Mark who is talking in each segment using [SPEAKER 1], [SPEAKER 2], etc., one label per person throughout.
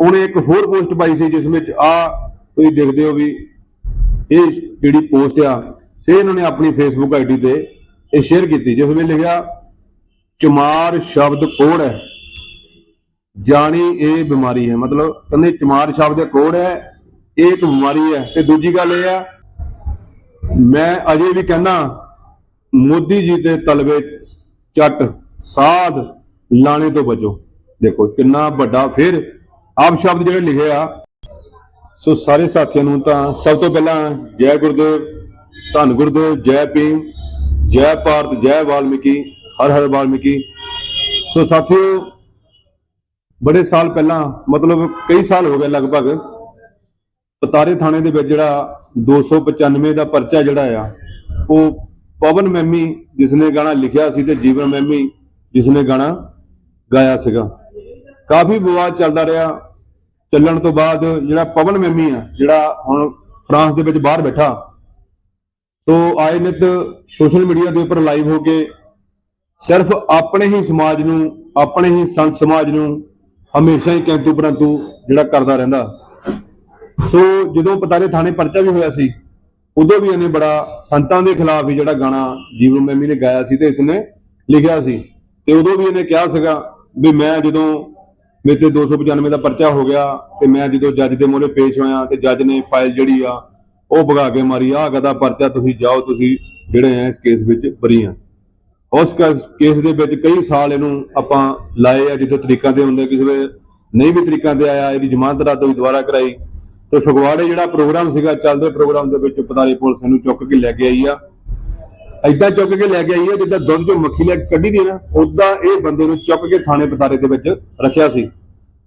[SPEAKER 1] ਉਹਨੇ ਇੱਕ ਹੋਰ ਪੋਸਟ ਪਾਈ ਸੀ ਜਿਸ ਵਿੱਚ ਆ ਤੁਸੀਂ ਦੇਖਦੇ ਹੋ ਵੀ ਇਹ ਜਿਹੜੀ ਪੋਸਟ ਆ ਫਿਰ ਇਹਨਾਂ ਨੇ ਆਪਣੀ ਫੇਸਬੁੱਕ ਆਈਡੀ ਤੇ ਇਹ ਸ਼ੇਅਰ ਕੀਤੀ, ਜਿਸ ਵਿੱਚ ਲਿਖਿਆ, ਚਮਾਰ ਸ਼ਬਦ ਕੋੜ ਹੈ। ਜਾਣੀ ਇਹ ਬਿਮਾਰੀ ਹੈ। ਮਤਲਬ ਕਹਿੰਦੇ ਚਮਾਰ ਸ਼ਬਦ ਕੋੜ ਹੈ, ਇਹ ਇੱਕ ਬਿਮਾਰੀ ਹੈ। ਤੇ ਦੂਜੀ ਗੱਲ ਇਹ ਆ, ਮੈਂ ਅਜੇ ਵੀ ਕਹਿੰਦਾ, ਮੋਦੀ ਜੀ ਦੇ ਤਲਵੇ ਚੱਟ ਸਾਧ ਲਾਣੇ ਤੋਂ ਬਚੋ। ਦੇਖੋ ਕਿੰਨਾ ਵੱਡਾ ਫਿਰ ਆਪ ਸ਼ਬਦ ਜਿਹੜੇ ਲਿਖੇ ਆ, ਸੋ ਸਾਰੇ ਸਾਥੀਆਂ ਨੂੰ ਤਾਂ ਸਭ ਤੋਂ ਪਹਿਲਾਂ ਜੈ ਗੁਰਦੇਵ, ਧੰਨ ਗੁਰਦੇਵ, ਜੈ ਭੀਮ, ਜੈ ਭਾਰਤ, ਜੈ ਵਾਲਮੀਕੀ, ਹਰ ਹਰ ਵਾਲਮੀਕੀ। ਸੋ ਸਾਥੀਓ, ਬੜੇ ਸਾਲ ਪਹਿਲਾਂ, ਮਤਲਬ ਕਈ ਸਾਲ ਹੋ ਗਏ ਲਗਭਗ, ਪਤਾਰੇ ਥਾਣੇ ਦੇ ਵਿੱਚ ਜਿਹੜਾ 295 ਦਾ ਪਰਚਾ ਜਿਹੜਾ ਆ, ਉਹ ਪਵਨ ਮੈਮੀ ਜਿਸ ਨੇ ਗਾਣਾ ਲਿਖਿਆ ਸੀ ਤੇ ਜੀਵਨ ਮੈਮੀ ਜਿਸ ਨੇ ਗਾਣਾ ਗਾਇਆ ਸੀਗਾ। ਕਾਫੀ ਵਿਵਾਦ ਚੱਲਦਾ ਰਿਹਾ ਚੱਲਣ ਤੋਂ ਬਾਅਦ ਜਿਹੜਾ ਪਵਨ ਮੈਮੀ ਆ, ਜਿਹੜਾ ਹੁਣ ਫਰਾਂਸ ਦੇ ਵਿੱਚ ਬਾਹਰ ਬੈਠਾ, ਸੋ ਆਏ ਨਿਤ ਸੋਸ਼ਲ ਮੀਡੀਆ ਦੇ ਉੱਪਰ ਲਾਈਵ ਹੋ ਕੇ ਸਿਰਫ ਆਪਣੇ ਹੀ ਸਮਾਜ ਨੂੰ, ਆਪਣੇ ਹੀ ਸੰਤ ਸਮਾਜ ਨੂੰ ਹਮੇਸ਼ਾ ਹੀ ਕਿੰਤੂ ਪਰੰਤੂ ਜਿਹੜਾ ਕਰਦਾ ਰਹਿੰਦਾ। ਸੋ ਜਦੋਂ ਪਤਾਰੇ ਥਾਣੇ ਪਰਚਾ ਵੀ ਹੋਇਆ ਸੀ, ਉਦੋਂ ਵੀ ਇਹਨੇ ਬੜਾ ਸੰਤਾਂ ਦੇ ਖਿਲਾਫ ਵੀ ਜਿਹੜਾ ਗਾਣਾ ਜੀਵਨ ਮੈਮੀ ਨੇ ਗਾਇਆ ਸੀ ਤੇ ਇਸਨੇ ਲਿਖਿਆ ਸੀ। ਤੇ ਉਦੋਂ ਵੀ ਇਹਨੇ ਕਿਹਾ ਸੀਗਾ ਵੀ ਮੈਂ ਜਦੋਂ ਮੇਰੇ ਤੇ 295 ਦਾ ਪਰਚਾ ਹੋ ਗਿਆ ਤੇ ਮੈਂ ਜਦੋਂ ਜੱਜ ਦੇ ਮੂਹਰੇ ਪੇਸ਼ ਹੋਇਆ ਤੇ ਜੱਜ ਨੇ ਫਾਈਲ ਜਿਹੜੀ ਆ, ਉਹ ਭਗਾ ਕੇ ਮਾਰੀ, ਆਹ ਕਦਾ ਪਰਚਾ ਤੁਸੀਂ ਜਾਓ, ਤੁਸੀਂ ਜਿਹੜੇ ਆ ਇਸ ਕੇਸ ਵਿੱਚ ਬਰੀ ਆ। ਉਸ ਕੇਸ ਦੇ ਵਿੱਚ ਕਈ ਸਾਲ ਇਹਨੂੰ ਆਪਾਂ ਲਾਏ ਆ ਜਿੱਥੇ ਤਰੀਕਾਂ ਤੇ ਹੁੰਦੇ ਕਿਸੇ ਵੇਲੇ ਨਹੀਂ ਵੀ ਤਰੀਕਾਂ ਤੇ ਆਇਆ, ਇਹਦੀ ਜ਼ਮਾਨਤ ਰੱਦ ਹੋਈ, ਦੁਬਾਰਾ ਕਰਾਈ। ਤੇ ਫਗਵਾੜੇ ਜਿਹੜਾ ਪ੍ਰੋਗਰਾਮ ਸੀਗਾ, ਚੱਲਦੇ ਪ੍ਰੋਗਰਾਮ ਦੇ ਵਿੱਚ ਪਤਾਰੇ ਪੁਲਿਸ ਨੂੰ ਚੁੱਕ ਕੇ ਲੈ ਕੇ ਆਈ ਆ। ਐਦਾਂ ਚੁੱਕ ਕੇ ਲੈ ਕੇ ਆਈ ਆ, ਜਿੱਦਾਂ ਦੁੱਧ ਚੋਂ ਮੱਖੀ ਲੈ ਕੇ ਕੱਢੀ ਦੀ ਨਾ ਉਦਾਂ ਇਹ ਬੰਦੇ ਨੂੰ ਚੁੱਕ ਕੇ ਥਾਣੇ ਪਤਾਰੇ ਦੇ ਵਿੱਚ ਰੱਖਿਆ ਸੀ।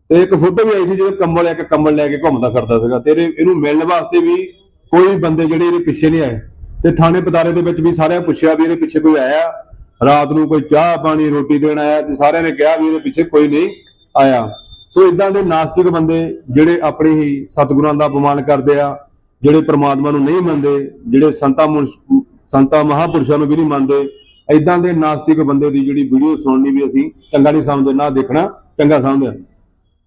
[SPEAKER 1] ਤੇ ਇੱਕ ਫੋਟੋ ਵੀ ਆਈ ਸੀ ਜਦੋਂ ਕੰਬਲ ਇੱਕ ਕੰਬਲ ਲੈ ਕੇ ਘੁੰਮਦਾ ਫਿਰਦਾ ਸੀਗਾ। ਤੇਰੇ ਇਹਨੂੰ ਮਿਲਣ ਵਾਸਤੇ ਵੀ ਕੋਈ ਬੰਦੇ ਜਿਹੜੇ ਇਹਦੇ ਪਿੱਛੇ ਨਹੀਂ ਆਏ। ਤੇ ਥਾਣੇ ਪਤਾਰੇ ਦੇ ਵਿੱਚ ਵੀ ਸਾਰਿਆਂ ਪੁੱਛਿਆ ਵੀ ਇਹਦੇ ਪਿੱਛੇ ਕੋਈ ਆਇਆ। ਰਾਤ ਨੂੰ ਕੋਈ ਚਾਹ, ਪਾਣੀ, ਰੋਟੀ ਦੇਣ ਆਇਆ ਤੇ ਸਾਰਿਆਂ ਨੇ ਕਿਹਾ ਵੀ ਇਹਦੇ ਪਿੱਛੇ ਕੋਈ ਨਹੀਂ ਆਇਆ। ਸੋ ਇਦਾਂ ਦੇ ਨਾਸਤਿਕ ਬੰਦੇ ਜਿਹੜੇ ਆਪਣੇ ਹੀ ਸਤਿਗੁਰਾਂ ਦਾ ਅਪਮਾਨ ਕਰਦੇ ਆ, ਜਿਹੜੇ ਪ੍ਰਮਾਤਮਾ ਨੂੰ ਨਹੀਂ ਮੰਨਦੇ, ਜਿਹੜੇ ਸੰਤਾਂ ਮੁਨਸ਼- ਸੰਤਾਂ ਮਹਾਪੁਰਸ਼ਾਂ ਨੂੰ ਵੀ ਨਹੀਂ ਮੰਨਦੇ ਇਦਾਂ ਦੇ ਨਾਸਤਿਕ ਬੰਦੇ ਦੀ ਜਿਹੜੀ ਵੀਡੀਓ ਸੁਣਨੀ ਵੀ ਅਸੀਂ ਚੰਗਾ ਨਹੀਂ ਸਮਝਦੇ, ਨਾ ਦੇਖਣਾ, ਚੰਗਾ ਸਮਝਦੇ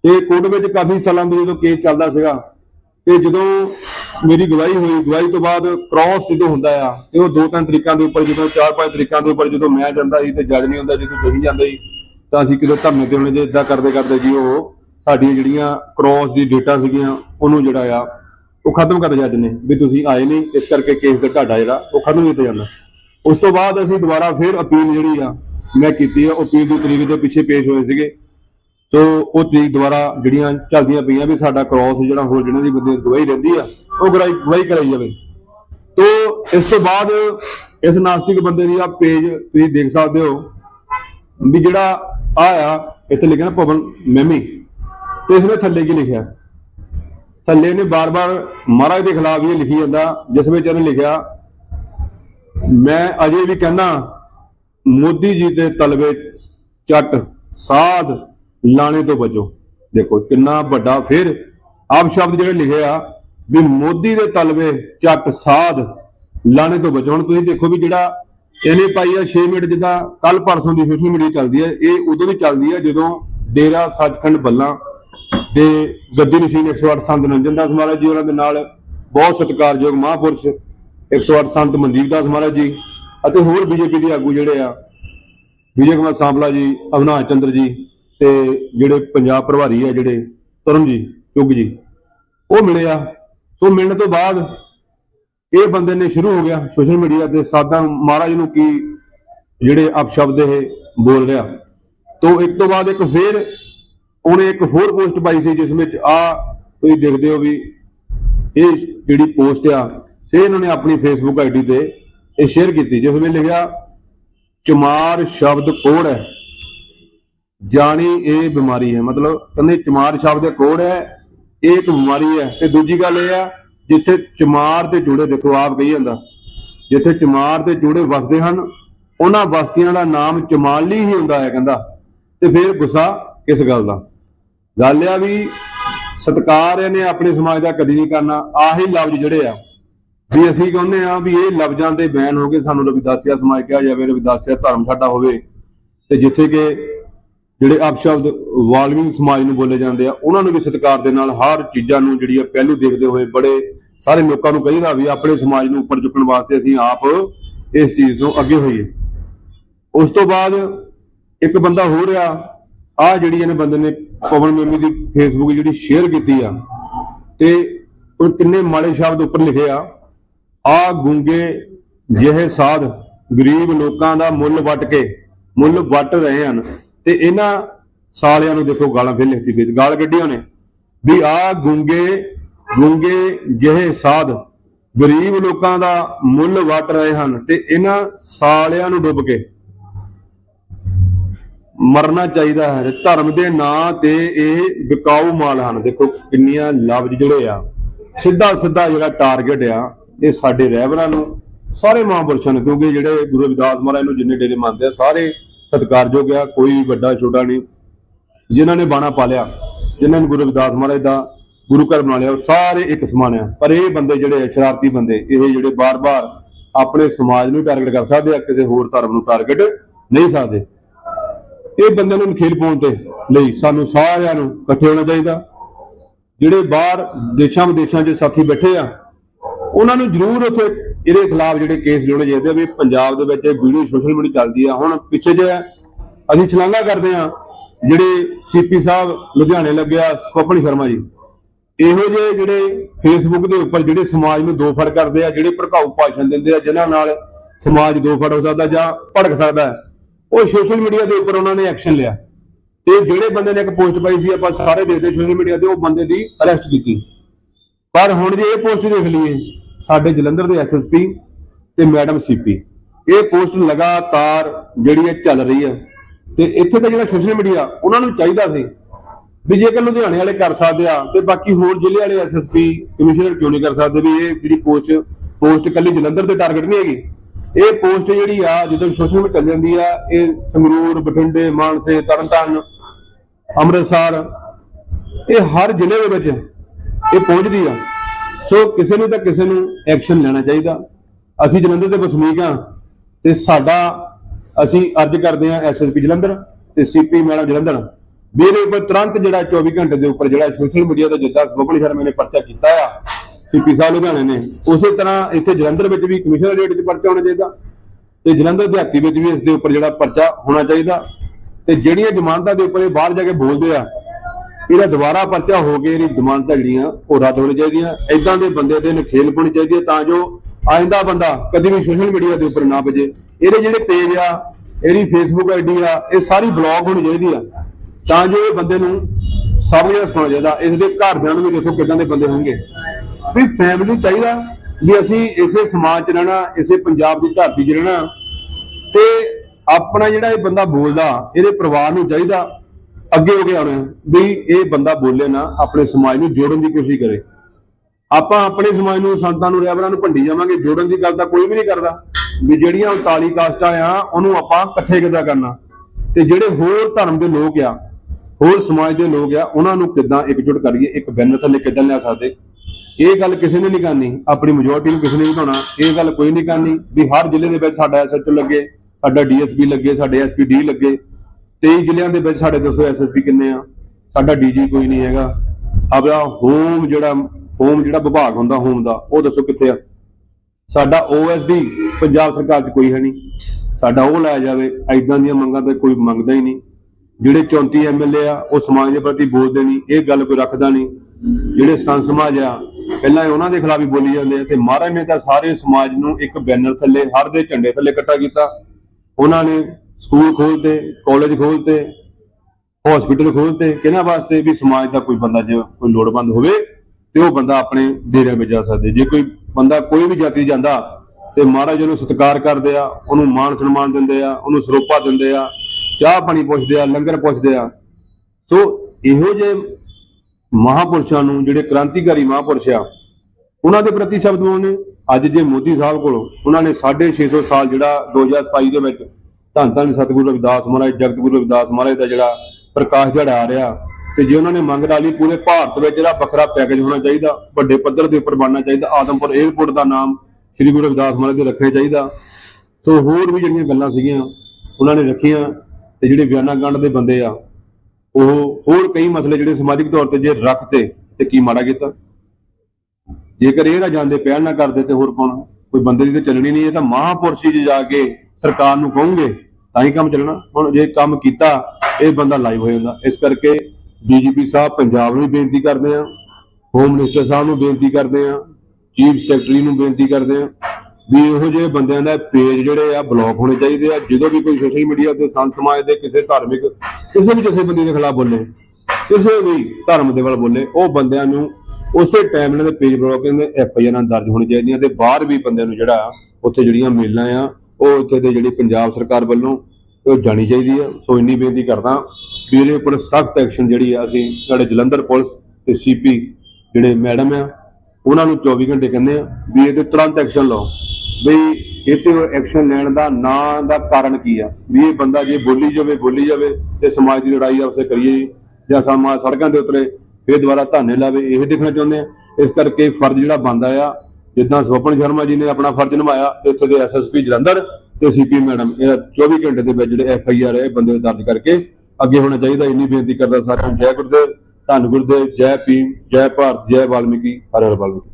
[SPEAKER 1] ਤੇ ਕੋਰਟ ਵਿੱਚ ਕਾਫੀ ਸਾਲਾਂ ਤੋਂ ਜਦੋਂ ਕੇਸ ਚੱਲਦਾ ਸੀਗਾ, ਤੇ ਜਦੋਂ ਮੇਰੀ ਗਵਾਹੀ ਹੋਈ, ਗਵਾਹੀ ਤੋਂ ਬਾਅਦ ਕ੍ਰਾਸ ਜਦੋਂ ਹੁੰਦਾ ਆ, ਤੇ ਉਹ ਦੋ ਤਿੰਨ ਤਰੀਕਾਂ ਦੇ ਉੱਪਰ, ਜਦੋਂ ਚਾਰ ਪੰਜ ਤਰੀਕਾਂ ਦੇ ਉੱਪਰ ਜਦੋਂ ਮੈਂ ਜਾਂਦਾ ਸੀ ਤੇ ਜੱਜ ਨਹੀਂ ਹੁੰਦਾ, ਜਦੋਂ ਤੁਸੀਂ ਜਾਂਦੇ ਸੀ, ਤਾਂ ਅਸੀਂ ਕਿਤੇ ਧਰਨੇ ਤੇ ਹੋਣੇ ਜੇ ਇਦਾਂ ਕਰਦੇ ਕਰਦੇ ਜੀ ਉਹ ਸਾਡੀਆਂ ਜਿਹੜੀਆਂ ਕ੍ਰਾਸ ਦੀ ਡੇਟਾ ਸੀਗੀਆਂ, ਉਹਨੂੰ ਜਿਹੜਾ ਆ, ਉਹ ਖਤਮ ਕਰ ਜੱਜ ਨੇ, ਵੀ ਤੁਸੀਂ ਆਏ ਨਹੀਂ, ਇਸ ਕਰਕੇ ਕੇਸ ਦਾ ਤੁਹਾਡਾ ਜਿਹੜਾ, ਉਹ ਖਤਮ ਕੀਤਾ ਜਾਂਦਾ। ਉਸ ਤੋਂ ਬਾਅਦ ਅਸੀਂ ਦੁਬਾਰਾ ਫਿਰ ਅਪੀਲ ਜਿਹੜੀ ਆ, ਮੈਂ ਕੀਤੀ ਆ, ਉਹ ਅਪੀਲ ਦੀ ਤਰੀਕ ਦੇ ਪਿੱਛੇ ਪੇਸ਼ ਹੋਏ ਸੀਗੇ। ਸੋ ਉਹ ਤਰੀਕ ਦੁਬਾਰਾ ਜਿਹੜੀਆਂ ਚੱਲਦੀਆਂ ਪਈਆਂ ਵੀ ਸਾਡਾ ਕ੍ਰਾਸ ਜਿਹੜਾ ਹੋਰ ਜਿਹਨਾਂ ਦੀ ਬੰਦੇ ਗਵਾਹੀ ਰਹਿੰਦੀ ਆ, ਉਹ ਗਵਾਹੀ ਗਵਾਹੀ ਕਰਾਈ ਜਾਵੇ। ਤੋ ਇਸ ਤੋਂ ਬਾਅਦ ਇਸ ਨਾਸਤਿਕ ਬੰਦੇ ਦੀ ਆ ਪੇਜ ਤੁਸੀਂ ਦੇਖ ਸਕਦੇ ਹੋ ਵੀ ਜਿਹੜਾ ਆ ਆ, ਇੱਥੇ ਲਿਖਿਆ ਨਾ ਪਵਨ ਮੈਮੀ ਤੇ ਇਸਨੇ ਥੱਲੇ ਕੀ ਲਿਖਿਆ? ਥੱਲੇ ਨੇ ਬਾਰ-ਬਾਰ ਮਹਾਰਾਜ ਦੇ ਖਿਲਾਫ ਇਹ ਲਿਖੀ ਜਾਂਦਾ, ਜਿਸ ਵਿੱਚ ਇਹਨੇ ਲਿਖਿਆ, ਮੈਂ ਅਜੇ ਵੀ ਕਹਿੰਦਾ, ਮੋਦੀ ਜੀ ਦੇ ਤਲਵੇ ਚੱਟ, ਸਾਧ ਲਾਣੇ ਤੋਂ ਬਚੋ। ਦੇਖੋ, ਕਿੰਨਾ ਵੱਡਾ ਫਿਰ ਆਪ ਸ਼ਬਦ ਜਿਹੜੇ ਲਿਖੇ ਆ ਵੀ ਮੋਦੀ ਦੇ ਤਲਵੇ ਚੱਟ ਸਾਧ ਲਾਣੇ ਤੋਂ ਬਚੋ। ਹੁਣ ਤੁਸੀਂ ਦੇਖੋ ਵੀ ਜਿਹੜਾ ਇਹਨੇ ਪਾਈ ਆ 6 ਮਿੰਟ ਜਿੱਦਾਂ ਕੱਲ ਪਰਸੋਂ ਦੀ ਸੋਸ਼ਲ ਮੀਡੀਆ ਚੱਲਦੀ ਹੈ ਇਹ ਉਦੋਂ ਵੀ ਚੱਲਦੀ ਹੈ ਜਦੋਂ ਡੇਰਾ ਸੱਚਖੰਡ ਬੱਲਾ ਦੇ ਗੱਦੀ ਨਸ਼ੀਨ 108 ਸੰਤ ਨੰਜਨ ਦਾਸ ਮਹਾਰਾਜ ਜੀ ਉਹਨਾਂ ਦੇ ਨਾਲ ਬਹੁਤ ਸਤਿਕਾਰਯੋਗ ਮਹਾਂਪੁਰਸ਼ 108 ਸੰਤ ਮਨਦੀਪ ਦਾਸ ਮਹਾਰਾਜ ਜੀ ਅਤੇ ਹੋਰ ਬੀਜੇਪੀ ਦੇ ਆਗੂ ਜਿਹੜੇ ਆ, ਵਿਜੇ ਕੁਮਾਰ ਸਾਂਪਲਾ ਜੀ, ਅਵਨਾਸ਼ ਚੰਦਰ ਜੀ ਤੇ ਜਿਹੜੇ ਪੰਜਾਬ ਪ੍ਰਭਾਰੀ ਆ, ਜਿਹੜੇ ਤਰੁਣ ਜੀ, ਚੁੱਗ ਜੀ, ਉਹ ਮਿਲਿਆ ਸੋ ਮਿਲਣ ਤੋਂ ਬਾਅਦ ਇਹ ਬੰਦੇ ਨੇ ਸ਼ੁਰੂ ਹੋ ਗਿਆ ਸੋਸ਼ਲ ਮੀਡੀਆ ਤੇ। ਸਾਦਾ ਮਹਾਰਾਜ ਨੂੰ ਕੀ ਜਿਹੜੇ ਅਪਸ਼ਬਦ ਇਹ ਬੋਲ ਰਿਹਾ। ਤੋਂ ਇੱਕ ਤੋਂ ਬਾਅਦ ਇੱਕ ਫੇਰ ਉਹਨੇ ਇੱਕ ਹੋਰ ਪੋਸਟ ਪਾਈ ਸੀ, ਜਿਸ ਵਿੱਚ ਆ ਤੁਸੀਂ ਦੇਖਦੇ ਹੋ ਵੀ ਇਹ ਜਿਹੜੀ ਪੋਸਟ ਆ, ਫਿਰ ਇਹਨਾਂ ਨੇ ਆਪਣੀ ਫੇਸਬੁੱਕ ਆਈਡੀ ਤੇ ਇਹ ਸ਼ੇਅਰ ਕੀਤੀ, ਜਿਸ ਵਿੱਚ ਲਿਖਿਆ, ਚਮਾਰ ਸ਼ਬਦ ਕੋੜ ਹੈ? ਜਾਣੀ ਇਹ ਬਿਮਾਰੀ ਹੈ। ਮਤਲਬ ਕਹਿੰਦੇ ਚਮਾਰ ਸ਼ਬਦ ਦੇ ਕੋੜ ਹੈ, ਇਹ ਇੱਕ ਬਿਮਾਰੀ ਹੈ। ਤੇ ਦੂਜੀ ਗੱਲ ਇਹ ਆ, ਜਿੱਥੇ ਚਮਾਰ ਤੇ ਜੁੜੇ ਦੇਖੋ, ਆਪ ਕਹੀ ਜਾਂਦਾ। ਜਿੱਥੇ ਚਮਾਰ ਤੇ ਜੁੜੇ ਵਸਦੇ ਹਨ, ਉਹਨਾਂ ਬਸਤੀਆਂ ਦਾ ਨਾਮ ਚਮਾਲੀ ਹੀ ਹੁੰਦਾ ਹੈ ਕਹਿੰਦਾ। ਤੇ ਫਿਰ ਗੁੱਸਾ ਕਿਸ ਗੱਲ ਦਾ? ਗੱਲ ਆ ਵੀ ਸਤਕਾਰ ਇਹਨੇ ਆਪਣੇ ਸਮਾਜ ਦਾ ਕਦੀ ਨਹੀਂ ਕਰਨਾ, ਆਹੀ ਲਫ਼ਜ਼ ਜਿਹੜੇ ਆ, ਵੀ ਅਸੀਂ ਕਹਿੰਦੇ ਆ ਵੀ ਇਹ ਲਫ਼ਜ਼ਾਂ ਤੇ ਬੈਨ ਹੋ ਕੇ ਸਾਨੂੰ ਰਵਿਦਾਸਿਆ ਸਮਾਜ ਕਿਹਾ ਜਾਵੇ, ਰਵਿਦਾਸਿਆ ਧਰਮ ਸਾਡਾ ਹੋਵੇ। ਤੇ ਜਿੱਥੇ ਕਿ ਜਿਹੜੇ ਅਪਸ਼ਬਦ ਵਾਲਮੀਕ ਸਮਾਜ ਨੂੰ ਬੋਲੇ ਜਾਂਦੇ ਆ, ਉਹਨਾਂ ਨੂੰ ਵੀ ਸਤਿਕਾਰ ਦੇ ਨਾਲ ਹਰ ਚੀਜ਼ਾਂ ਨੂੰ ਜਿਹੜੀ ਆ ਪਹਿਲੂ ਦੇਖਦੇ ਹੋਏ ਬੜੇ ਸਾਰੇ ਲੋਕਾਂ ਨੂੰ ਕਹੀਦਾ ਵੀ ਆਪਣੇ ਸਮਾਜ ਨੂੰ ਉੱਪਰ ਚੁੱਕਣ ਵਾਸਤੇ ਅਸੀਂ ਆਪ ਇਸ ਚੀਜ਼ ਤੋਂ ਅੱਗੇ ਹੋਈਏ। ਉਸ ਤੋਂ ਬਾਅਦ ਇੱਕ ਬੰਦਾ ਹੋ ਰਿਹਾ ਆ ਜਿਹੜੀ ਇਹਨੇ ਬੰਦੇ ਨੇ ਪਵਨ ਮੇਮੀ ਦੀ ਫੇਸਬੁੱਕ ਜਿਹੜੀ ਸ਼ੇਅਰ ਕੀਤੀ ਆ, ਤੇ ਉਹ ਕਿੰਨੇ ਮਾੜੇ ਸ਼ਬਦ ਉੱਪਰ ਲਿਖੇ ਆ ਆ ਗੁੰਗੇ ਜਿਹੇ ਸਾਧ ਗਰੀਬ ਲੋਕਾਂ ਦਾ ਮੁੱਲ ਵੱਟ ਕੇ, ਮੁੱਲ ਵੱਟ ਰਹੇ ਹਨ। ਤੇ ਇਹਨਾਂ ਸਾਲਿਆਂ ਨੂੰ ਦੇਖੋ ਗਾਲਾਂ ਫਿਰ ਲਿਖਤੀ ਵਿੱਚ ਗਾਲ ਕੱਢੀ ਉਹਨੇ ਵੀ ਆ ਗੁੰਗੇ ਗੁੰਗੇ ਜਿਹੇ ਸਾਧ ਗਰੀਬ ਲੋਕਾਂ ਦਾ ਮੁੱਲ ਵੱਟ ਰਹੇ ਹਨ ਤੇ ਇਹਨਾਂ ਸਾਲਿਆਂ ਨੂੰ ਡੁੱਬ ਕੇ ਮਰਨਾ ਚਾਹੀਦਾ ਹੈ। ਧਰਮ ਦੇ ਨਾਂ ਤੇ ਇਹ ਵਿਕਾਊ ਮਾਲ ਹਨ। ਦੇਖੋ ਕਿੰਨੀਆਂ ਲਫ਼ਜ਼ ਜਿਹੜੇ ਆ, ਸਿੱਧਾ ਸਿੱਧਾ ਜਿਹੜਾ ਟਾਰਗੇਟ ਆ, ਇਹ ਸਾਡੇ ਰਹਿਬਰਾਂ ਨੂੰ, ਸਾਰੇ ਮਹਾਂਪੁਰਸ਼ਾਂ ਨੂੰ, ਕਿਉਂਕਿ ਜਿਹੜੇ ਗੁਰੂ ਰਵਿਦਾਸ ਮਹਾਰਾਜ ਨੂੰ ਜਿੰਨੇ ਡੇਰੇ ਮੰਨਦੇ ਆ, ਸਾਰੇ ਸਤਿਕਾਰਯੋਗ ਆ ਕੋਈ ਵੱਡਾ ਛੋਟਾ ਨਹੀਂ। ਜਿਨ੍ਹਾਂ ਨੇ ਬਾਣਾ ਪਾ ਜਿਨ੍ਹਾਂ ਨੇ ਗੁਰੂ ਰਵਿਦਾਸ ਮਹਾਰਾਜ ਦਾ ਗੁਰੂ ਘਰ ਬਣਾ ਲਿਆ ਉਹ ਸਾਰੇ ਇੱਕ ਸਮਾਨ ਆ। ਪਰ ਇਹ ਬੰਦੇ ਜਿਹੜੇ ਆ, ਸ਼ਰਾਰਤੀ ਬੰਦੇ ਇਹ ਜਿਹੜੇ ਬਾਰ-ਬਾਰ ਆਪਣੇ ਸਮਾਜ ਨੂੰ ਟਾਰਗੇਟ ਕਰ ਸਕਦੇ ਆ ਕਿਸੇ ਹੋਰ ਧਰਮ ਨੂੰ ਟਾਰਗੇਟ ਨਹੀਂ ਸਕਦੇ। ਇਹ ਬੰਦਿਆਂ ਨੂੰ ਖੇਲ ਪਾਉਣ ਤੇ ਲਈ ਸਾਨੂੰ ਸਾਰਿਆਂ ਨੂੰ ਇਕੱਠੇ ਹੋਣਾ ਚਾਹੀਦਾ। ਜਿਹੜੇ ਬਾਹਰ ਦੇਸ਼ਾਂ ਵਿਦੇਸ਼ਾਂ 'ਚ ਸਾਥੀ ਬੈਠੇ ਆ ਉਹਨਾਂ ਨੂੰ ਜ਼ਰੂਰ ਉੱਥੇ ਇਹਦੇ ਖਿਲਾਫ ਜਿਹੜੇ ਕੇਸ ਲਿਆਉਣੇ ਚਾਹੀਦੇ ਆ ਵੀ ਪੰਜਾਬ ਦੇ ਵਿੱਚ ਵੀਡੀਓ ਸੋਸ਼ਲ ਮੀਡੀਆ ਚੱਲਦੀ ਆ। ਹੁਣ ਪਿੱਛੇ ਜੇ ਅਸੀਂ ਛਲਾਂਗਾ ਕਰਦੇ ਆ, ਜਿਹੜੇ ਸੀਪੀ ਸਾਹਿਬ ਲੁਧਿਆਣੇ ਲੱਗਿਆ ਸਵਪਨ ਸ਼ਰਮਾ ਜੀ। ਇਹੋ ਜਿਹੇ ਜਿਹੜੇ ਫੇਸਬੁੱਕ ਦੇ ਉੱਪਰ ਜਿਹੜੇ ਸਮਾਜ ਨੂੰ ਦੋ ਫੜ ਕਰਦੇ ਆ, ਜਿਹੜੇ ਭੜਕਾਊ ਭਾਸ਼ਣ ਦਿੰਦੇ ਆ, ਜਿਨ੍ਹਾਂ ਨਾਲ ਸਮਾਜ ਦੋ ਫੜ ਹੋ ਸਕਦਾ ਜਾਂ ਭੜਕ ਸਕਦਾ। ਉਹ ਸੋਸ਼ਲ ਮੀਡੀਆ ਦੇ ਉੱਪਰ ਉਹਨਾਂ ਨੇ ਐਕਸ਼ਨ ਲਿਆ। ਤੇ ਜਿਹੜੇ ਬੰਦੇ ਨੇ ਇੱਕ ਪੋਸਟ ਪਾਈ ਸੀ, ਆਪਾਂ ਸਾਰੇ ਦੇਖਦੇ ਸੋਸ਼ਲ ਮੀਡੀਆ ਤੇ, ਉਹ ਬੰਦੇ ਦੀ ਅਰੈਸਟ ਕੀਤੀ। ਪਰ ਹੁਣ ਜੇ ਇਹ ਪੋਸਟ ਦੇਖ ਲਈਏ ਸਾਡੇ ਜਲੰਧਰ ਦੇ ਐਸਐਸਪੀ ਤੇ ਮੈਡਮ ਸੀਪੀ ਇਹ ਪੋਸਟ ਲਗਾਤਾਰ ਜਿਹੜੀ ਹੈ ਚੱਲ ਰਹੀ ਹੈ ਤੇ ਇੱਥੇ ਤਾਂ ਜਿਹੜਾ ਸੋਸ਼ਲ ਮੀਡੀਆ ਉਹਨਾਂ ਨੂੰ ਚਾਹੀਦਾ ਸੀ ਵੀ ਜੇਕਰ ਲੁਧਿਆਣੇ ਵਾਲੇ ਕਰ ਸਕਦੇ ਆ, ਤੇ ਬਾਕੀ ਹੋਰ ਜ਼ਿਲ੍ਹੇ ਵਾਲੇ ਐਸਐਸਪੀ ਕਮਿਸ਼ਨਰ ਕਿਉਂ ਨਹੀਂ ਕਰ ਸਕਦੇ ਵੀ ਇਹ ਜਿਹੜੀ ਪੋਸਟ ਪੋਸਟ ਕੱਲੀ ਜਲੰਧਰ ਤੇ ਟਾਰਗੇਟ ਨਹੀਂ ਹੈਗੀ। ਇਹ ਪੋਸਟ ਜਿਹੜੀ ਆ, ਜਦੋਂ ਸੋਸ਼ਲ ਮੀਡੀਆ ਚੱਲ ਜਾਂਦੀ ਆ, ਇਹ ਸੰਗਰੂਰ, ਬਠਿੰਡੇ, ਮਾਨਸੇ, ਤਰਨਤਾਰਨ, ਅੰਮ੍ਰਿਤਸਰ, ਇਹ ਹਰ ਜ਼ਿਲ੍ਹੇ ਦੇ ਵਿੱਚ ਇਹ ਪਹੁੰਚਦੀ ਆ। ਸੋ ਕਿਸੇ ਨੂੰ ਤਾਂ ਕਿਸੇ ਨੂੰ ਐਕਸ਼ਨ ਲੈਣਾ ਚਾਹੀਦਾ। ਅਸੀਂ ਜਲੰਧਰ ਦੇ ਵਸਨੀਕ ਆ ਤੇ ਸਾਡਾ ਅਸੀਂ ਅਰਜ਼ ਕਰਦੇ ਆ ਐਸਐਸਪੀ ਜਲੰਧਰ ਤੇ ਸੀਪੀ ਮੈਡਮ ਜਲੰਧਰ। ਵੀ ਇਹਦੇ ਉੱਪਰ ਤੁਰੰਤ ਜਿਹੜਾ 24 ਘੰਟੇ ਦੇ ਉੱਪਰ ਜਿਹੜਾ ਸੋਸ਼ਲ ਮੀਡੀਆ ਤੇ ਜਿੱਦਾਂ ਸਬਕਲੀ ਸ਼ਰਮੇ ਨੇ ਪਰਚਾ ਕੀਤਾ ਆ ਸੀਪੀ ਸਾਹਿਬ ਲੁਧਿਆਣੇ ਨੇ, ਉਸੇ ਤਰ੍ਹਾਂ ਇੱਥੇ ਜਲੰਧਰ ਵਿੱਚ ਵੀ ਕਮਿਸ਼ਨਰ ਰੇਟ 'ਚ ਪਰਚਾ ਹੋਣਾ ਚਾਹੀਦਾ ਤੇ ਜਲੰਧਰ ਦਿਹਾਤੀ ਵਿੱਚ ਵੀ ਇਸ ਦੇ ਉੱਪਰ ਜਿਹੜਾ ਪਰਚਾ ਹੋਣਾ ਚਾਹੀਦਾ ਤੇ ਜਿਹੜੀਆਂ ਜ਼ਮਾਨਤਾਂ ਦੇ ਉੱਪਰ ਇਹ ਬਾਹਰ ਜਾ ਕੇ ਬੋਲਦੇ ਆ ਇਹਦਾ ਦੁਬਾਰਾ ਪਰਚਾ ਹੋ ਕੇ ਇਹਦੀ ਜ਼ਮਾਨਤਾਂ ਜਿਹੜੀਆਂ ਉਹ ਰੱਦ ਹੋਣੀ ਚਾਹੀਦੀਆਂ। ਐਦਾਂ ਦੇ ਬੰਦੇ ਦੇ ਨਖੇਲ ਪਾਉਣੀ ਚਾਹੀਦੀ ਹੈ ਤਾਂ ਜੋ ਆਇੰਦਾ ਬੰਦਾ ਕਦੀ ਵੀ ਸੋਸ਼ਲ ਮੀਡੀਆ ਦੇ ਉੱਪਰ ਨਾ ਭਜੇ। ਇਹਦੇ ਜਿਹੜੇ ਪੇਜ ਆ, ਇਹਦੀ ਫੇਸਬੁੱਕ ਆਈਡੀ ਆ, ਇਹ ਸਾਰੀ ਬਲੌਕ ਹੋਣੀ ਚਾਹੀਦੀ ਆ। ਤਾਂ ਜੋ ਇਹ ਬੰਦੇ ਨੂੰ ਸਭ ਜਿਹੜਾ ਸਿਖਾਉਣਾ ਚਾਹੀਦਾ। ਇਸ ਦੇ ਘਰਦਿਆਂ ਨੂੰ ਵੀ ਦੇਖੋ ਕਿਦਾਂ ਦੇ ਬੰਦੇ ਹੋਣਗੇ। ਵੀ ਫੈਮਿਲੀ ਚਾਹੀਦਾ ਵੀ ਅਸੀਂ ਇਸੇ ਸਮਾਜ 'ਚ ਰਹਿਣਾ, ਇਸੇ ਪੰਜਾਬ ਦੀ ਧਰਤੀ 'ਚ ਰਹਿਣਾ। ਤੇ ਆਪਣਾ ਜਿਹੜਾ ਇਹ ਬੰਦਾ ਬੋਲਦਾ, ਇਹਦੇ ਪਰਿਵਾਰ ਨੂੰ ਚਾਹੀਦਾ। ਅੱਗੇ ਹੋ ਕੇ ਆਉਣਾ ਵੀ ਇਹ ਬੰਦਾ ਬੋਲੇ ਨਾ, ਆਪਣੇ ਸਮਾਜ ਨੂੰ ਜੋੜਨ ਦੀ ਕੋਸ਼ਿਸ਼ ਕਰੇ। ਆਪਾਂ ਆਪਣੇ ਸਮਾਜ ਨੂੰ, ਸੰਤਾਂ ਨੂੰ ਰਹਿਬਰਾਂ ਨੂੰ ਭੰਡੀ ਜਾਵਾਂਗੇ, ਜੋੜਨ ਦੀ ਗੱਲ ਤਾਂ ਕੋਈ ਵੀ ਨਹੀਂ ਕਰਦਾ। ਵੀ ਜਿਹੜੀਆਂ 39 ਕਾਸਟਾਂ ਆ, ਉਹਨੂੰ ਆਪਾਂ ਇਕੱਠੇ ਕਿੱਦਾਂ ਕਰਨਾ? ਤੇ ਜਿਹੜੇ ਹੋਰ ਧਰਮ ਦੇ ਲੋਕ ਆ, ਹੋਰ ਸਮਾਜ ਦੇ ਲੋਕ ਆ, ਉਹਨਾਂ ਨੂੰ ਕਿੱਦਾਂ ਇਕਜੁੱਟ ਕਰੀਏ? ਇੱਕ ਬੈਨਰ ਥੱਲੇ ਕਿੱਦਾਂ ਲਿਆ ਸਕਦੇ? ਇਹ ਗੱਲ ਕਿਸੇ ਨੇ ਨਹੀਂ ਕਰਨੀ। ਆਪਣੀ ਮੈਜੋਰਟੀ ਨੂੰ ਕਿਸੇ ਨੇ ਨਹੀਂ ਕਹਾਉਣਾ ਇਹ ਗੱਲ ਕੋਈ ਨਹੀਂ ਕਰਨੀ ਵੀ ਹਰ ਜ਼ਿਲ੍ਹੇ ਦੇ ਵਿੱਚ ਸਾਡਾ ਐਸਐਚਓ ਲੱਗੇ, ਸਾਡਾ ਡੀਐਸਪੀ ਲੱਗੇ, ਸਾਡੇ ਐਸਪੀਡੀ ਲੱਗੇ। 23 ਜ਼ਿਲ੍ਹਿਆਂ ਦੇ ਵਿੱਚ ਸਾਡੇ ਦੱਸੋ ਐਸਐਸਪੀ ਕਿੰਨੇ ਆ? ਸਾਡਾ ਡੀਜੀ ਕੋਈ ਨਹੀਂ ਹੈਗਾ। ਆਪਣਾ ਹੋਮ ਜਿਹੜਾ ਹੋਮ ਜਿਹੜਾ ਵਿਭਾਗ ਹੁੰਦਾ ਹੋਮ ਦਾ, ਉਹ ਦੱਸੋ ਕਿੱਥੇ ਆ? ਸਾਡਾ ਓਐਸਡੀ ਪੰਜਾਬ ਸਰਕਾਰ 'ਚ ਕੋਈ ਹੈ ਨਹੀਂ। ਸਾਡਾ ਉਹ ਲਾਇਆ ਜਾਵੇ ਐਦਾਂ ਦੀਆਂ ਮੰਗਾਂ ਤੇ ਕੋਈ ਮੰਗਦਾ ਹੀ ਨਹੀਂ। ਜਿਹੜੇ 34 ਐਮਐਲਏ ਆ, ਉਹ ਸਮਾਜ ਦੇ ਪ੍ਰਤੀ ਬੋਲਦੇ ਨਹੀਂ, ਇਹ ਗੱਲ ਕੋਈ ਰੱਖਦਾ ਨਹੀਂ। ਜਿਹੜੇ ਸੰਤ ਸਮਾਜ ਆ, ਪਹਿਲਾਂ ਉਹਨਾਂ ਦੇ ਖਿਲਾਫ ਹੀ ਬੋਲੀ ਜਾਂਦੇ ਆ ਤੇ ਮਹਾਰਾਜ ਨੇ ਤਾਂ ਸਾਰੇ ਸਮਾਜ ਨੂੰ ਇੱਕ ਬੈਨਰ ਥੱਲੇ, ਹਰ ਦੇ ਝੰਡੇ ਥੱਲੇ ਇਕੱਠਾ ਕੀਤਾ। ਉਹਨਾਂ ਨੇ ਸਕੂਲ ਖੋਲਤੇ ਕਾਲਜ ਖੋਲਤੇ ਹਸਪੀਟਲ ਖੋਲਤੇ ਕਿਹਨਾਂ ਵਾਸਤੇ ਵੀ ਸਮਾਜ ਦਾ ਕੋਈ ਬੰਦਾ ਜੇ ਕੋਈ ਲੋੜਵੰਦ ਹੋਵੇ ਤੇ ਉਹ ਬੰਦਾ ਆਪਣੇ ਡੇਰੇ ਵਿੱਚ ਜਾ ਸਕਦੇ। ਜੇ ਕੋਈ ਬੰਦਾ ਕੋਈ ਵੀ ਜਾਤੀ ਜਾਂਦਾ ਤੇ ਮਹਾਰਾਜ ਉਹਨੂੰ ਸਤਿਕਾਰ ਕਰਦੇ ਆ, ਉਹਨੂੰ ਮਾਣ ਸਨਮਾਨ ਦਿੰਦੇ ਆ, ਉਹਨੂੰ ਸਰੋਪਾ ਦਿੰਦੇ ਆ, ਚਾਹ ਪਾਣੀ ਪੁੱਛਦੇ ਆ, ਲੰਗਰ ਪੁੱਛਦੇ ਆ। ਸੋ ਇਹੋ ਜਿਹੇ ਮਹਾਪੁਰਸ਼ਾਂ ਨੂੰ, ਜਿਹੜੇ ਕ੍ਰਾਂਤੀਕਾਰੀ ਮਹਾਪੁਰਸ਼ ਆ, ਉਹਨਾਂ ਦੇ ਪ੍ਰਤੀ ਸ਼ਬਦ ਬੋਲਣੇ ਅੱਜ ਜੇ ਮੋਦੀ ਸਾਹਿਬ ਕੋਲ ਉਹਨਾਂ ਨੇ 650 ਸਾਲ ਜਿਹੜਾ 2027 ਦੇ ਵਿੱਚ ਧੰਨ ਧੰਨ ਸਤਿਗੁਰੂ ਰਵਿਦਾਸ ਮਹਾਰਾਜ ਜਗਤ ਗੁਰੂ ਰਵਿਦਾਸ ਮਹਾਰਾਜ ਦਾ ਜਿਹੜਾ ਪ੍ਰਕਾਸ਼ ਦਿਹਾੜਾ ਆ ਰਿਹਾ। ਤੇ ਜੇ ਉਹਨਾਂ ਨੇ ਮੰਗ ਲਾ ਲਈ, ਪੂਰੇ ਭਾਰਤ ਵਿੱਚ ਜਿਹੜਾ ਵੱਖਰਾ ਪੈਕੇਜ ਹੋਣਾ ਚਾਹੀਦਾ, ਵੱਡੇ ਪੱਧਰ ਦੇ ਉੱਪਰ ਬਣਨਾ ਚਾਹੀਦਾ, ਆਦਮਪੁਰ 에ਅਰਪੋਰਟ ਦਾ ਨਾਮ ਸ੍ਰੀ ਗੁਰੂ ਰਵਿਦਾਸ ਮਹਾਰਾਜ ਦੇ ਰੱਖਣਾ ਚਾਹੀਦਾ। ਸੋ ਹੋਰ ਵੀ ਜਿਹੜੀਆਂ ਗੱਲਾਂ ਸੀਗੀਆਂ, ਉਹਨਾਂ ਨੇ ਰੱਖੀਆਂ, ਤੇ ਜਿਹੜੇ ਵਿਆਨਾ ਗੰਢ ਦੇ ਬੰਦੇ ਆ, ਉਹ ਹੋਰ ਕਈ ਮਸਲੇ ਜਿਹੜੇ ਸਮਾਜਿਕ ਤੌਰ ਤੇ ਜੇ ਰੱਖਤੇ, ਤੇ ਕੀ ਮਾੜਾ ਕੀਤਾ? ਜੇਕਰ ਇਹ ਨਾ ਜਾਂਦੇ, ਪਹਿਲ ਨਾ ਕਰਦੇ, ਤੇ ਹੋਰ ਕੌਣ? ਕੋਈ ਬੰਦੇ ਦੀ ਤੇ ਚੱਲਣੀ ਨਹੀਂ, ਇਹ ਤਾਂ ਮਹਾਪੁਰਸ਼ੀ ਜੀ ਜਾ ਕੇ ਸਰਕਾਰ ਨੂੰ ਕਹੋਗੇ, ਤਾਂ ਹੀ ਕੰਮ ਚੱਲਣਾ। ਹੁਣ ਜੇ ਕੰਮ ਕੀਤਾ, ਇਹ ਬੰਦਾ ਲਾਈਵ ਹੋ ਜਾਂਦਾ। ਇਸ ਕਰਕੇ ਡੀਜੀਪੀ ਸਾਹਿਬ ਪੰਜਾਬ ਨੂੰ ਬੇਨਤੀ ਕਰਦੇ ਆ ਹੋਮ ਮਿਨਿਸਟਰ ਸਾਹਿਬ ਨੂੰ ਬੇਨਤੀ ਕਰਦੇ ਆ ਚੀਫ ਸੈਕਟਰੀ ਨੂੰ ਬੇਨਤੀ ਕਰਦੇ ਆ ਵੀ ਇਹੋ ਜਿਹੇ ਬੰਦਿਆਂ ਦਾ ਪੇਜ ਜਿਹੜੇ ਆ ਬਲੌਕ ਹੋਣੇ ਚਾਹੀਦੇ ਆ। ਜਦੋਂ ਵੀ ਕੋਈ ਸੋਸ਼ਲ ਮੀਡੀਆ ਤੇ ਸੰਤ ਸਮਾਜ ਦੇ ਕਿਸੇ ਧਾਰਮਿਕ, ਕਿਸੇ ਵੀ ਜਥੇਬੰਦੀ ਦੇ ਖਿਲਾਫ ਬੋਲੇ, ਕਿਸੇ ਵੀ ਧਰਮ ਦੇ ਵੱਲ ਬੋਲੇ, ਉਹ ਬੰਦਿਆਂ ਨੂੰ ਉਸੇ ਟਾਈਮ ਇਹਨਾਂ ਦੇ ਪੇਜ ਬਲੌਕ ਕਹਿੰਦੇ ਐਫ ਆਈ ਆਰ ਦਰਜ ਹੋਣੀ ਚਾਹੀਦੀਆਂ ਤੇ ਬਾਹਰ ਵੀ ਬੰਦਿਆਂ ਨੂੰ ਜਿਹੜਾ ਉੱਥੇ ਜਿਹੜੀਆਂ ਮੇਲਾਂ ਆ ਉਹ ਇੱਥੇ ਦੇ ਜਿਹੜੀ ਪੰਜਾਬ ਸਰਕਾਰ ਵੱਲੋਂ ਉਹ ਜਾਣੀ ਚਾਹੀਦੀ ਹੈ ਸੋ ਇੰਨੀ ਬੇਨਤੀ ਕਰਦਾ ਵੀ ਇਹਦੇ ਉੱਪਰ ਸਖਤ ਐਕਸ਼ਨ ਜਿਹੜੀ ਆ, ਅਸੀਂ ਸਾਡੇ ਜਲੰਧਰ ਪੁਲਿਸ ਤੇ ਸੀਪੀ ਜਿਹੜੇ ਮੈਡਮ ਆ, ਉਹਨਾਂ ਨੂੰ 24 ਘੰਟੇ ਕਹਿੰਦੇ ਆ ਵੀ ਇਹਦੇ ਤੁਰੰਤ ਐਕਸ਼ਨ ਲਓ। ਵੀ ਇਹ ਐਕਸ਼ਨ ਲੈਣ ਦਾ ਨਾਂ ਦਾ ਕਾਰਨ ਕੀ ਆ? ਵੀ ਇਹ ਬੰਦਾ ਜੇ ਬੋਲੀ ਜਾਵੇ ਬੋਲੀ ਜਾਵੇ ਤੇ ਸਮਾਜ ਦੀ ਲੜਾਈ ਆਪਸੇ ਕਰੀਏ ਜਾਂ ਸਮਾਜ ਸੜਕਾਂ ਦੇ ਉਤਰੇ, ਫਿਰ ਦੁਬਾਰਾ ਧਾਨੇ ਲਾਵੇ, ਇਹ ਦੇਖਣਾ ਚਾਹੁੰਦੇ ਆ। ਇਸ ਕਰਕੇ ਫਰਜ਼ ਜਿਹੜਾ ਬੰਦਾ ਆ ਜਿੱਦਾਂ ਸਵਪਨ ਸ਼ਰਮਾ ਜੀ ਨੇ ਆਪਣਾ ਫਰਜ਼ ਨਿਭਾਇਆ ਤੇ ਇੱਥੇ ਦੇ ਐਸਐਸਪੀ ਜਲੰਧਰ ਤੇ ਸੀਪੀ ਮੈਡਮ ਇਹ 24 ਘੰਟੇ ਦੇ ਵਿੱਚ ਜਿਹੜੇ ਐਫ ਆਈ ਆਰ ਇਹ ਬੰਦੇ ਦਰਜ ਕਰਕੇ ਅੱਗੇ ਹੋਣਾ ਚਾਹੀਦਾ। ਇੰਨੀ ਬੇਨਤੀ ਕਰਦਾ ਸਾਰਿਆਂ ਨੂੰ, ਜੈ ਗੁਰਦੇਵ, ਧੰਨ ਗੁਰਦੇਵ, ਜੈ ਭੀਮ, ਜੈ ਭਾਰਤ, ਜੈ ਵਾਲਮੀਕੀ, ਹਰ ਹਰ ਵਾਲਮੀਕੀ।